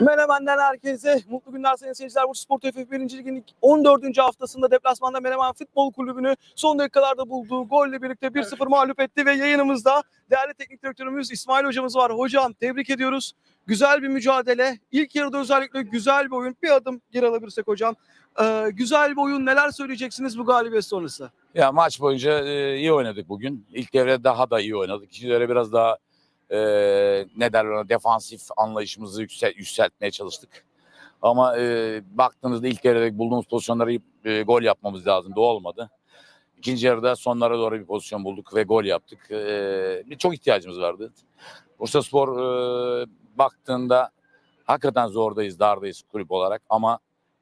Menemen'den herkese mutlu günler sayın seyirciler. Bursa Spor TFF 1. Lig'in 14. haftasında deplasmanda Menemen Futbol Kulübü'nü son dakikalarda bulduğu golle birlikte 1-0 mağlup etti ve yayınımızda değerli teknik direktörümüz İsmail hocamız var. Hocam tebrik ediyoruz. Güzel bir mücadele. İlk yarıda özellikle güzel bir oyun. Bir adım geri alabilirsek hocam. Ee, güzel bir oyun. Neler söyleyeceksiniz bu galibiyet sonrası? Ya maç boyunca e, iyi oynadık bugün. İlk devre daha da iyi oynadık. İkinci devre biraz daha e, ne derler defansif anlayışımızı yüksel, yükseltmeye çalıştık. Ama e, baktığınızda ilk devrede bulduğumuz pozisyonları e, gol yapmamız lazımdı. O olmadı. İkinci yarıda sonlara doğru bir pozisyon bulduk ve gol yaptık. E, çok ihtiyacımız vardı. Bursa Spor e, baktığında hakikaten zordayız, dardayız kulüp olarak ama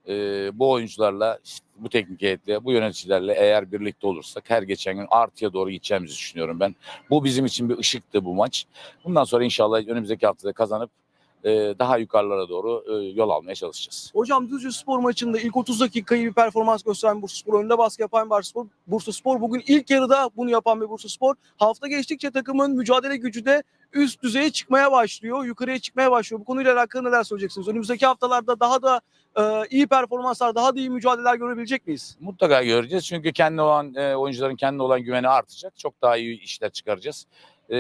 e, bu oyuncularla, işte bu teknik heyetle, bu yöneticilerle eğer birlikte olursak her geçen gün artıya doğru gideceğimizi düşünüyorum ben. Bu bizim için bir ışıktı bu maç. Bundan sonra inşallah önümüzdeki haftada kazanıp daha yukarılara doğru e, yol almaya çalışacağız. Hocam Düzce Spor maçında ilk 30 dakikayı bir performans gösteren Bursa Spor, önde baskı yapan Bursa Spor. Bursa Spor bugün ilk yarıda bunu yapan bir Bursa Spor. Hafta geçtikçe takımın mücadele gücü de üst düzeye çıkmaya başlıyor, yukarıya çıkmaya başlıyor. Bu konuyla alakalı neler söyleyeceksiniz? Önümüzdeki haftalarda daha da e, iyi performanslar, daha da iyi mücadeleler görebilecek miyiz? Mutlaka göreceğiz çünkü kendi olan e, oyuncuların kendi olan güveni artacak. Çok daha iyi işler çıkaracağız. E,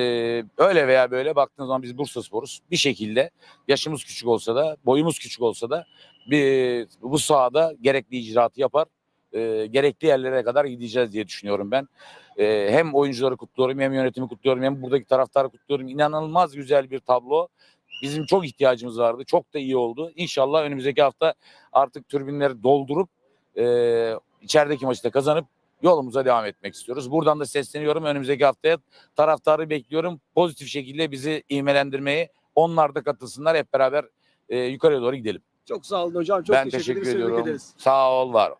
öyle veya böyle baktığınız zaman biz Bursa Spor'uz. Bir şekilde yaşımız küçük olsa da, boyumuz küçük olsa da bir, bu sahada gerekli icraatı yapar. e, gerekli yerlere kadar gideceğiz diye düşünüyorum ben. E, hem oyuncuları kutluyorum hem yönetimi kutluyorum hem buradaki taraftarı kutluyorum. İnanılmaz güzel bir tablo. Bizim çok ihtiyacımız vardı. Çok da iyi oldu. İnşallah önümüzdeki hafta artık türbinleri doldurup e, içerideki maçı da kazanıp yolumuza devam etmek istiyoruz. Buradan da sesleniyorum. Önümüzdeki haftaya taraftarı bekliyorum. Pozitif şekilde bizi ivmelendirmeyi onlar da katılsınlar. Hep beraber e, yukarıya doğru gidelim. Çok sağ olun hocam. Çok ben teşekkür, teşekkür ediyorum. ederiz. Sağ ol, var.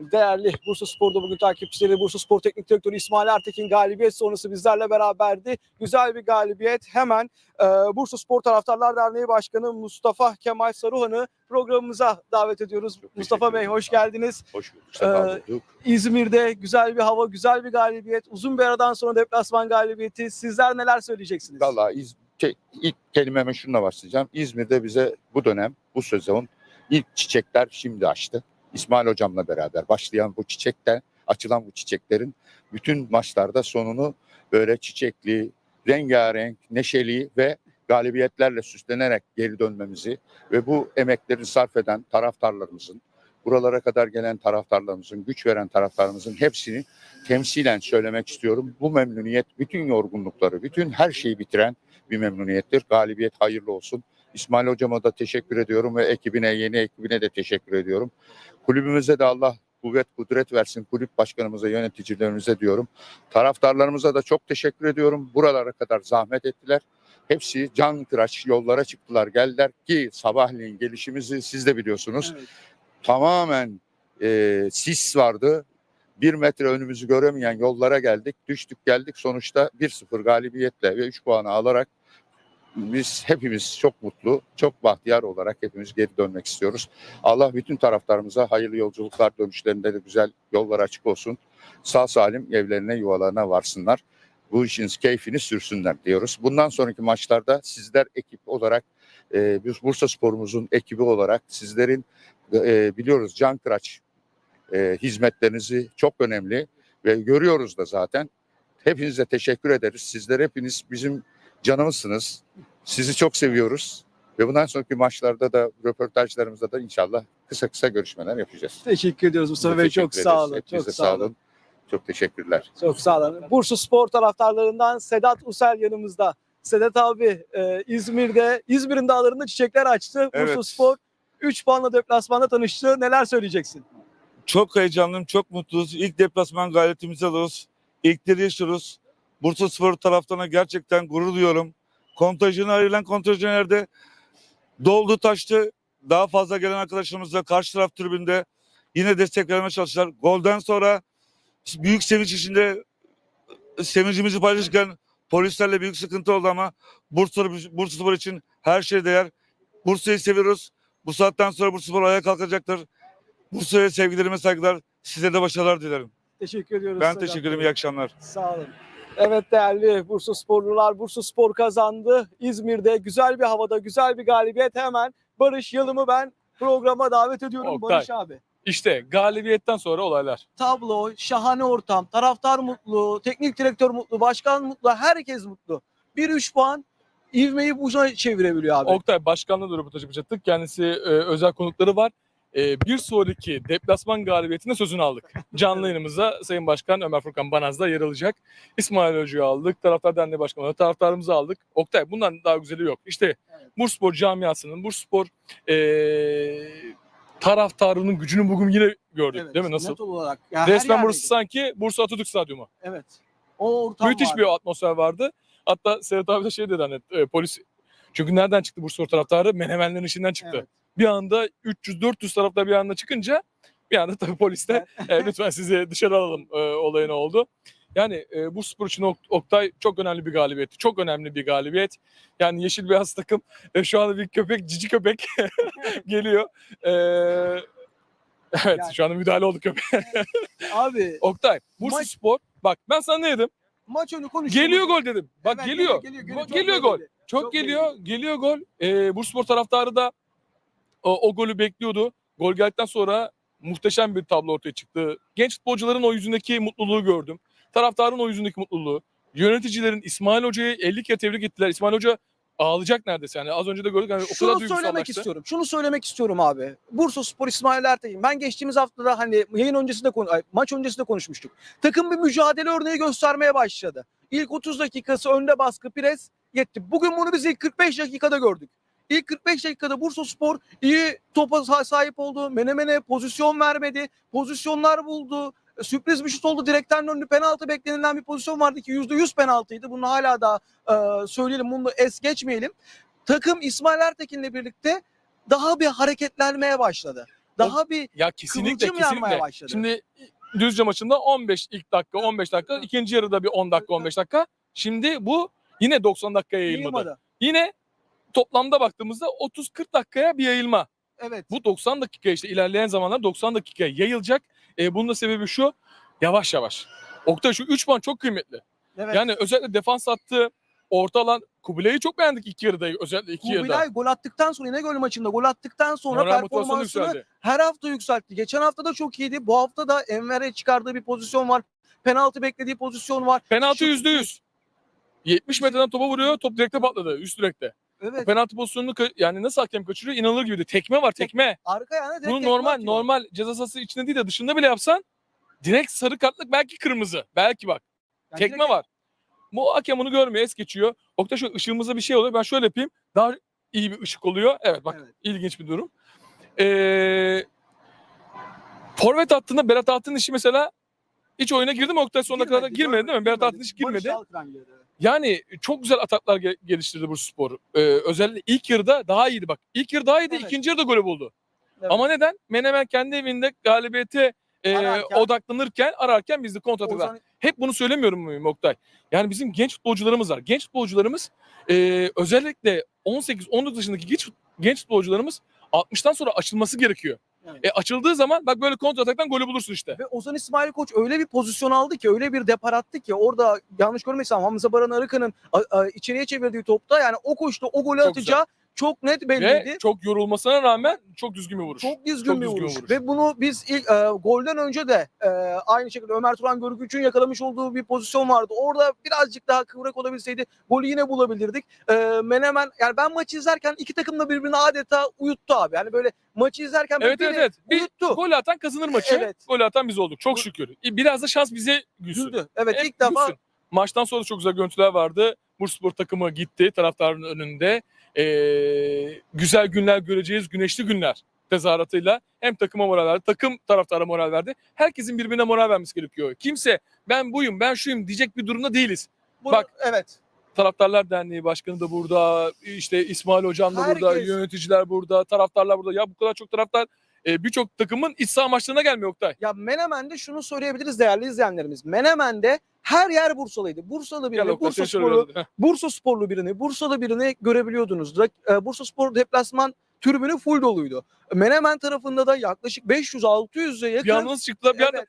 Değerli Bursa Spor'da bugün takipçileri Bursa Spor Teknik Direktörü İsmail Ertekin galibiyet sonrası bizlerle beraberdi. Güzel bir galibiyet. Hemen e, Bursa Spor Taraftarlar Derneği Başkanı Mustafa Kemal Saruhan'ı programımıza davet ediyoruz. Mustafa Bey hoş geldiniz. Hoş bulduk. Ee, bulduk. İzmir'de güzel bir hava, güzel bir galibiyet. Uzun bir aradan sonra deplasman galibiyeti. Sizler neler söyleyeceksiniz? Valla şey, ilk kelimeme şununla başlayacağım. İzmir'de bize bu dönem, bu sezon ilk çiçekler şimdi açtı. İsmail hocamla beraber başlayan bu çiçekten, açılan bu çiçeklerin bütün maçlarda sonunu böyle çiçekli, rengarenk, neşeli ve galibiyetlerle süslenerek geri dönmemizi ve bu emekleri sarf eden taraftarlarımızın, buralara kadar gelen taraftarlarımızın, güç veren taraftarlarımızın hepsini temsilen söylemek istiyorum. Bu memnuniyet bütün yorgunlukları, bütün her şeyi bitiren bir memnuniyettir. Galibiyet hayırlı olsun. İsmail hocama da teşekkür ediyorum ve ekibine, yeni ekibine de teşekkür ediyorum. Kulübümüze de Allah kuvvet, kudret versin. Kulüp başkanımıza, yöneticilerimize diyorum. Taraftarlarımıza da çok teşekkür ediyorum. Buralara kadar zahmet ettiler. Hepsi can kıraç yollara çıktılar, geldiler ki sabahleyin gelişimizi siz de biliyorsunuz Evet. tamamen e, sis vardı. Bir metre önümüzü göremeyen yollara geldik. Düştük geldik sonuçta 1-0 galibiyetle ve 3 puanı alarak biz hepimiz çok mutlu, çok bahtiyar olarak hepimiz geri dönmek istiyoruz. Allah bütün taraftarımıza hayırlı yolculuklar dönüşlerinde de güzel yollar açık olsun. Sağ salim evlerine yuvalarına varsınlar. Bu işin keyfini sürsünler diyoruz. Bundan sonraki maçlarda sizler ekip olarak e, biz Bursa Spor'umuzun ekibi olarak sizlerin e, biliyoruz can kıraç e, hizmetlerinizi çok önemli ve görüyoruz da zaten. Hepinize teşekkür ederiz. Sizler hepiniz bizim canımızsınız. Sizi çok seviyoruz. Ve bundan sonraki maçlarda da röportajlarımızda da inşallah kısa kısa görüşmeler yapacağız. Teşekkür ediyoruz Mustafa Bey. Çok ederiz. sağ olun. Hepinize Çok sağ olun. Çok teşekkürler. Çok sağ olun. Bursa Spor taraftarlarından Sedat Usel yanımızda. Sedat abi e, İzmir'de, İzmir'in dağlarında çiçekler açtı. Bursa Evet. Spor 3 puanla deplasmanda tanıştı. Neler söyleyeceksin? Çok heyecanlıyım, çok mutluyuz. İlk deplasman galibiyetimizi alıyoruz. İlkleri yaşıyoruz. Bursa Spor taraftarına gerçekten gurur duyuyorum. Kontajına ayrılan kontajınerde doldu taştı. Daha fazla gelen arkadaşlarımızla karşı taraf tribünde yine destek vermeye çalıştılar. Golden sonra büyük sevinç içinde sevincimizi paylaşırken polislerle büyük sıkıntı oldu ama Bursa, Bursa Spor için her şey değer. Bursa'yı seviyoruz. Bu saatten sonra Bursa Spor ayağa kalkacaktır. Bursa'ya sevgilerime saygılar. Size de başarılar dilerim. Teşekkür ediyoruz. Ben teşekkür ederim. İyi akşamlar. Sağ olun. Evet değerli Bursa sporlular Bursa Spor kazandı. İzmir'de güzel bir havada güzel bir galibiyet hemen Barış Yalım'ı ben programa davet ediyorum Oktay. Barış abi. İşte galibiyetten sonra olaylar. Tablo, şahane ortam, taraftar mutlu, teknik direktör mutlu, başkan mutlu, herkes mutlu. Bir üç puan ivmeyi buna çevirebiliyor abi. Oktay başkanla da röportaj yapacaktık. Kendisi e, özel konukları var. E, bir sonraki deplasman galibiyetinde sözünü aldık. Canlı yayınımıza Sayın Başkan Ömer Furkan Banaz da yer alacak. İsmail Hoca'yı aldık. Taraftar Derneği Başkanı taraftarımızı aldık. Oktay bundan daha güzeli yok. İşte Evet. Bursaspor camiasının, Bursaspor e, taraftarının gücünü bugün yine gördük. Evet, değil mi? Nasıl? net olarak. Ya Resmen burası sanki Bursa Atatürk Stadyumu. Evet. O ortam Müthiş vardı. bir atmosfer vardı. Hatta Serhat abi de şey dedi hani e, polis çünkü nereden çıktı Bursa taraftarı? Menemenlerin içinden çıktı. Evet. Bir anda 300-400 taraftar bir anda çıkınca bir anda tabii polis de e, lütfen sizi dışarı alalım e, olayına oldu. Yani e, bu spor için Ok- Oktay çok önemli bir galibiyet. Çok önemli bir galibiyet. Yani yeşil beyaz takım e, şu anda bir köpek, cici köpek geliyor. E, evet Yani- şu anda müdahale oldu köpek. Abi Oktay, Bursa Maç- Spor. Bak ben sana ne dedim? maç önü konuşuyoruz. Geliyor gol dedim. Bak Evet, geliyor. Geliyor, Bak, Çok geliyor gol gol. geliyor. Çok, Çok geliyor. Geliyor gol. Ee, Bursaspor taraftarı da o, o golü bekliyordu. Gol geldikten sonra muhteşem bir tablo ortaya çıktı. Genç futbolcuların o yüzündeki mutluluğu gördüm. Taraftarın o yüzündeki mutluluğu. Yöneticilerin İsmail Hoca'yı 50 kere tebrik ettiler. İsmail Hoca ağlayacak neredeyse yani. Az önce de gördük. Yani o Şunu kadar söylemek istiyorum. Şunu söylemek istiyorum abi. Bursa Spor İsmail Ertekin. Ben geçtiğimiz haftada hani yayın öncesinde konu- ay, maç öncesinde konuşmuştuk. Takım bir mücadele örneği göstermeye başladı. İlk 30 dakikası önde baskı pres yetti. Bugün bunu biz ilk 45 dakikada gördük. İlk 45 dakikada Bursa Spor iyi topa sa- sahip oldu. Menemene pozisyon vermedi. Pozisyonlar buldu. Sürpriz bir şut oldu. Direkten döndü. Penaltı beklenilen bir pozisyon vardı ki %100 penaltıydı. Bunu hala da e, söyleyelim. Bunu es geçmeyelim takım İsmail Ertekin'le birlikte daha bir hareketlenmeye başladı. Daha bir Ya kesinlikle kesinlikle. başladı. Şimdi Düzce maçında 15 ilk dakika 15 dakika. ikinci yarıda bir 10 dakika 15 dakika. Şimdi bu yine 90 dakikaya yayılmadı. yayılmadı. Yine toplamda baktığımızda 30-40 dakikaya bir yayılma. Evet. Bu 90 dakika işte ilerleyen zamanlar 90 dakikaya yayılacak. E, bunun da sebebi şu yavaş yavaş. Oktay şu 3 puan çok kıymetli. evet. Yani özellikle defans hattı orta alan Kubilay'ı çok beğendik ilk yarıda özellikle iki yarıda. Kubilay gol attıktan sonra İnegöl maçında gol attıktan sonra Moral performansını her hafta yükseltti. Geçen hafta da çok iyiydi. Bu hafta da Enver'e çıkardığı bir pozisyon var. Penaltı beklediği pozisyon var. Penaltı Şu- %100. 70 metreden topa vuruyor. Top direkte patladı. Üst direkte. O Evet. penaltı pozisyonunu ka- yani nasıl hakem kaçırıyor? İnanılır gibi. Tekme var tekme. Arka yana direkt Bunu tekme normal atıyor. normal ceza sahası içinde değil de dışında bile yapsan direkt sarı kartlık belki kırmızı. Belki bak. Yani Tekme direkt- var. Bu hakem onu görmüyor. Es geçiyor. Oktay şu ışığımızda bir şey oluyor. Ben şöyle yapayım. Daha iyi bir ışık oluyor. Evet bak Evet. ilginç bir durum. Ee, forvet hattında Berat Altın işi mesela hiç oyuna girdi mi Oktay sonuna kadar? Girmedi, değil mi? Berat Altın hiç girmedi. Yani çok güzel ataklar ge- geliştirdi Bursaspor. Ee, özellikle ilk yarıda daha iyiydi bak. İlk yarı daha iyiydi. Evet. ikinci yarıda golü buldu. Evet. Ama neden? Menemen kendi evinde galibiyete e, Ararken- odaklanırken, ararken biz de kontrataklar. Ozan- Hep bunu söylemiyorum muyum Oktay? Yani bizim genç futbolcularımız var. Genç futbolcularımız e, özellikle 18-19 yaşındaki genç, genç futbolcularımız 60'tan sonra açılması gerekiyor. Evet. E, açıldığı zaman bak böyle kontrataktan golü bulursun işte. Ve Ozan İsmail Koç öyle bir pozisyon aldı ki öyle bir depar attı ki orada yanlış görmesem Hamza Baran Arıkan'ın içeriye çevirdiği topta yani o koştu o golü Çok atacağı çok net Ve belliydi. çok yorulmasına rağmen çok düzgün bir vuruş. Çok düzgün Çok bir düzgün vuruş. vuruş. Ve bunu biz ilk, e, golden önce de e, aynı şekilde Ömer Turan Görgüç'ün yakalamış olduğu bir pozisyon vardı. Orada birazcık daha kıvrak olabilseydi golü yine bulabilirdik. E, Menemen yani ben maçı izlerken iki takım da birbirini adeta uyuttu abi. Yani böyle maçı izlerken Evet birbirini evet evet. Bir uyuttu. gol atan kazanır maçı. Evet. Gol atan biz olduk. Çok şükür. Biraz da şans bize gülsün. Güldü. Evet Hep ilk defa gülsün. Maçtan sonra çok güzel görüntüler vardı. Bursaspor takımı gitti taraftarın önünde. Ee, güzel günler göreceğiz. Güneşli günler tezahüratıyla hem takıma moral verdi, takım taraftara moral verdi. Herkesin birbirine moral vermesi gerekiyor. Kimse ben buyum, ben şuyum diyecek bir durumda değiliz. bunu, Bak, evet. Taraftarlar Derneği Başkanı da burada, işte İsmail Hocam da burada, Herkes. yöneticiler burada, taraftarlar burada. Ya bu kadar çok taraftar e, birçok takımın iç saha maçlarına gelmiyor Oktay. Ya Menemen'de şunu söyleyebiliriz değerli izleyenlerimiz. Menemen'de her yer Bursalıydı. Bursalı birini, Oktay, Bursa Sporlu. Bursa Sporlu birini, Bursalı birini görebiliyordunuz. E, Bursa Spor deplasman tribünü full doluydu. Menemen tarafında da yaklaşık 500-600'e yakın. Yalnız çıktılar. Bir anda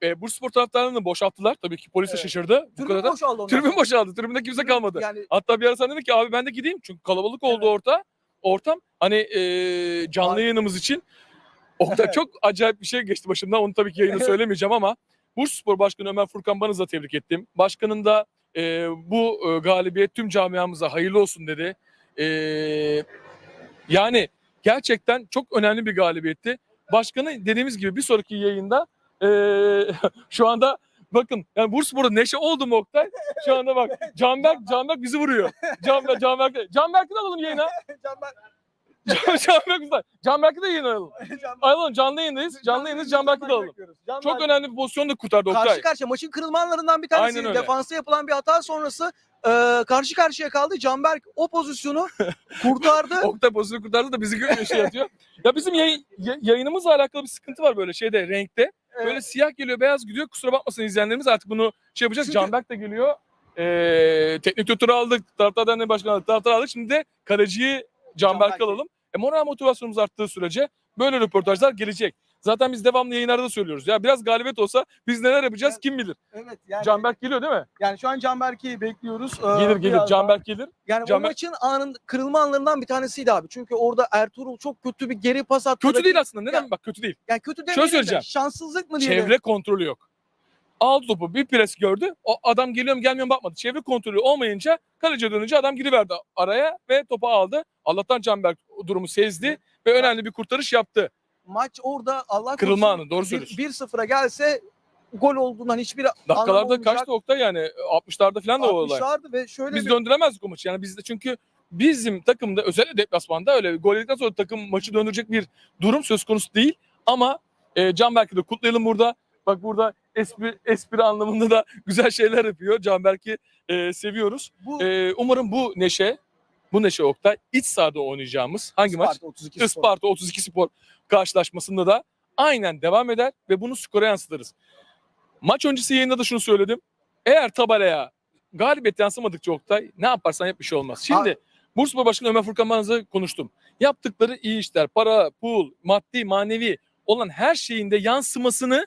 Evet, e, Bursaspor taraftarlarını boşalttılar. Tabii ki polis de Evet. şaşırdı. Bu Tribün kadar. boşaldı ondan Tribün boşaldı. Tribünde kimse kalmadı. Yani Hatta bir ara sen dedin ki abi ben de gideyim. Çünkü kalabalık oldu orta. Ortam. Hani e, canlı Abi- yayınımız için. Orada çok acayip bir şey geçti başımdan. Onu tabii ki yayını söylemeyeceğim ama Bursaspor Başkanı Ömer Furkan Banız'ı da tebrik ettim. Başkanın da e, bu e, galibiyet tüm camiamıza hayırlı olsun dedi. E, yani gerçekten çok önemli bir galibiyetti. Başkanı dediğimiz gibi bir sonraki yayında e, şu anda bakın yani Bursaspor'da neşe oldu mu Oktay? Şu anda bak Canberk, Canberk bizi vuruyor. Canberk, Canberk, Canberk'i de alalım yayına. Canberk, Can- Canberk güzel. Canberk'i de yayına alalım. Alalım canlı yayındayız. Canlı yayındayız Canberk'i de alalım. Çok önemli bir pozisyon da kurtardı Oktay. Karşı karşıya maçın kırılma anlarından bir tanesi Aynen öyle. defansa yapılan bir hata sonrası e, karşı karşıya kaldı. Canberk o pozisyonu kurtardı. Oktay pozisyonu kurtardı da bizi görüyor şey atıyor. Ya bizim yayın, ya- yayınımızla alakalı bir sıkıntı var böyle şeyde renkte. Böyle Evet. siyah geliyor beyaz gidiyor. Kusura bakmasın izleyenlerimiz artık bunu şey yapacağız. Çünkü- Canberk de geliyor. Ee, teknik direktörü aldık. Taraftar Derneği Başkanı aldık. Taraftar aldık. Şimdi de kaleciyi Canberk alalım. E, moral motivasyonumuz arttığı sürece böyle röportajlar gelecek. Zaten biz devamlı yayınlarda söylüyoruz. Ya biraz galibiyet olsa biz neler yapacağız Evet. kim bilir. Evet yani, Canberk geliyor değil mi? yani şu an Canberk'i bekliyoruz. Ee, Gelir gelir. Canberk gelir. Yani o Canberk- maçın anın kırılma anlarından bir tanesiydi abi. Çünkü orada Ertuğrul çok kötü bir geri pas attı. Kötü değil aslında. Neden? Ya- Bak kötü değil. Yani kötü demeyelim Şöyle de söyleyeceğim. Şanssızlık mı diyelim? Çevre kontrolü yok. Aldı topu bir pres gördü. O adam geliyor mu gelmiyor mu bakmadı. Çevre kontrolü olmayınca kaleciye dönünce adam giriverdi araya ve topu aldı. Allah'tan Canberk o durumu sezdi ve önemli bir kurtarış yaptı. Maç orada Allah Kırılma anı, doğru söylüyorsun. 1-0'a gelse gol olduğundan hiçbir anlamı Dakikalarda olmayacak. kaçtı Oktay yani 60'larda falan da o olay. 60'lardı ve şöyle Biz bir döndüremezdik o maçı. Yani bizde çünkü bizim takımda özellikle deplasmanda öyle gol yedikten sonra takım maçı döndürecek bir durum söz konusu değil. Ama e, Canberk'i de kutlayalım burada. Bak burada espri, espri anlamında da güzel şeyler yapıyor. Canberk'i e, seviyoruz. bu E, umarım bu neşe, bu neşe Oktay iç sahada oynayacağımız hangi maç? Isparta 32 Spor. Isparta 32 Spor karşılaşmasında da aynen devam eder ve bunu skora yansıtırız. Maç öncesi yayında da şunu söyledim. Eğer tabelaya galibiyet yansımadıkça Oktay ne yaparsan yap bir şey olmaz. Şimdi Bursaspor Başkanı Ömer Furkan Banaz'la konuştum. Yaptıkları iyi işler, para, pul, maddi, manevi olan her şeyinde yansımasını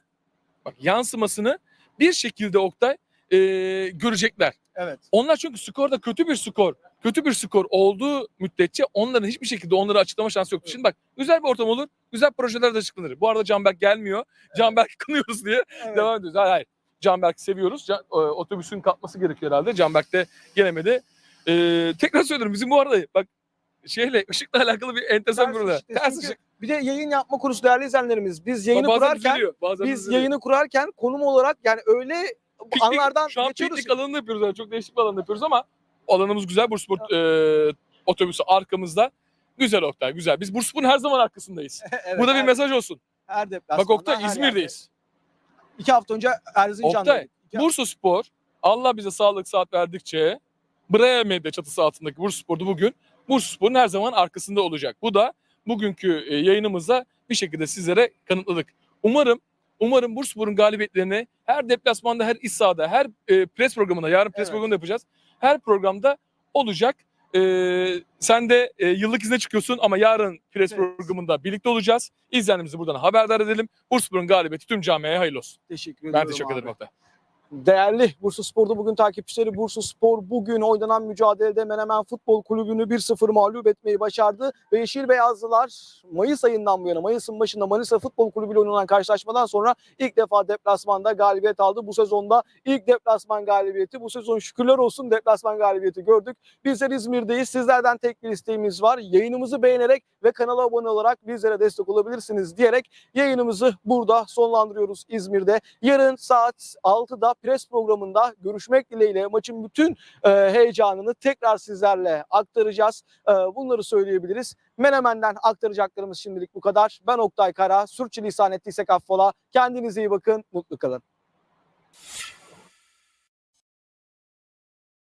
bak yansımasını bir şekilde Oktay eee, görecekler. Evet. Onlar çünkü skorda kötü bir skor, kötü bir skor olduğu müddetçe onların hiçbir şekilde onları açıklama şansı yok. Şimdi bak güzel bir ortam olur, güzel projeler de açıklanır. Bu arada Canberk gelmiyor. Canberk kınıyoruz diye evet. devam ediyoruz. Hayır hayır. Canberk'i seviyoruz. Can, e, otobüsün kalkması gerekiyor herhalde. Canberk de gelemedi. E, tekrar söylüyorum bizim bu arada bak şeyle ışıkla alakalı bir enteresan bir ışık, Ters ışık. Bir de yayın yapma konusu değerli izleyenlerimiz. Biz yayını bazen kurarken düzeliyor, bazen biz düzeliyor. yayını kurarken konum olarak yani öyle Piknik- anlardan şu an geçiyoruz. piknik alanında yapıyoruz. Yani çok değişik bir alanda yapıyoruz ama alanımız güzel. Bursaspor e, otobüsü arkamızda. Güzel Oktay güzel. Biz Bursaspor'un her zaman arkasındayız. evet, Bu da bir her, mesaj olsun. her Bak Oktay her İzmir'deyiz. yerde. İki hafta önce Erzincan'daydık. Oktay, İki- Bursa Spor Allah bize sağlık saat verdikçe Braya Medya çatısı altındaki Bursa Spor'da bugün Bursa Spor'un her zaman arkasında olacak. Bu da bugünkü yayınımızda bir şekilde sizlere kanıtladık. Umarım umarım Bursa Spor'un galibiyetlerini her deplasmanda, her iç sahada, her e, pres programında, yarın pres Evet. programında yapacağız. Her programda olacak. E, sen de e, yıllık izne çıkıyorsun ama yarın pres Evet. programında birlikte olacağız. İzleyenlerimizi buradan haberdar edelim. Bursa Spor'un galibiyeti tüm camiaya hayırlı olsun. Teşekkür ediyorum. Ben teşekkür abi. ederim Oktay. Değerli Bursa Spor'da bugün takipçileri Bursa Spor bugün oynanan mücadelede Menemen Futbol Kulübü'nü 1-0 mağlup etmeyi başardı. Ve Yeşil Beyazlılar Mayıs ayından bu yana Mayıs'ın başında Manisa Futbol Kulübü ile oynanan karşılaşmadan sonra ilk defa deplasmanda galibiyet aldı. Bu sezonda ilk deplasman galibiyeti. Bu sezon şükürler olsun deplasman galibiyeti gördük. Bizler İzmir'deyiz. Sizlerden tek bir isteğimiz var. Yayınımızı beğenerek ve kanala abone olarak bizlere destek olabilirsiniz diyerek yayınımızı burada sonlandırıyoruz İzmir'de. Yarın saat 6'da pres programında görüşmek dileğiyle maçın bütün e, heyecanını tekrar sizlerle aktaracağız. E, bunları söyleyebiliriz. Menemen'den aktaracaklarımız şimdilik bu kadar. Ben Oktay Kara. Sürçülisan ettiysek affola. Kendinize iyi bakın. Mutlu kalın.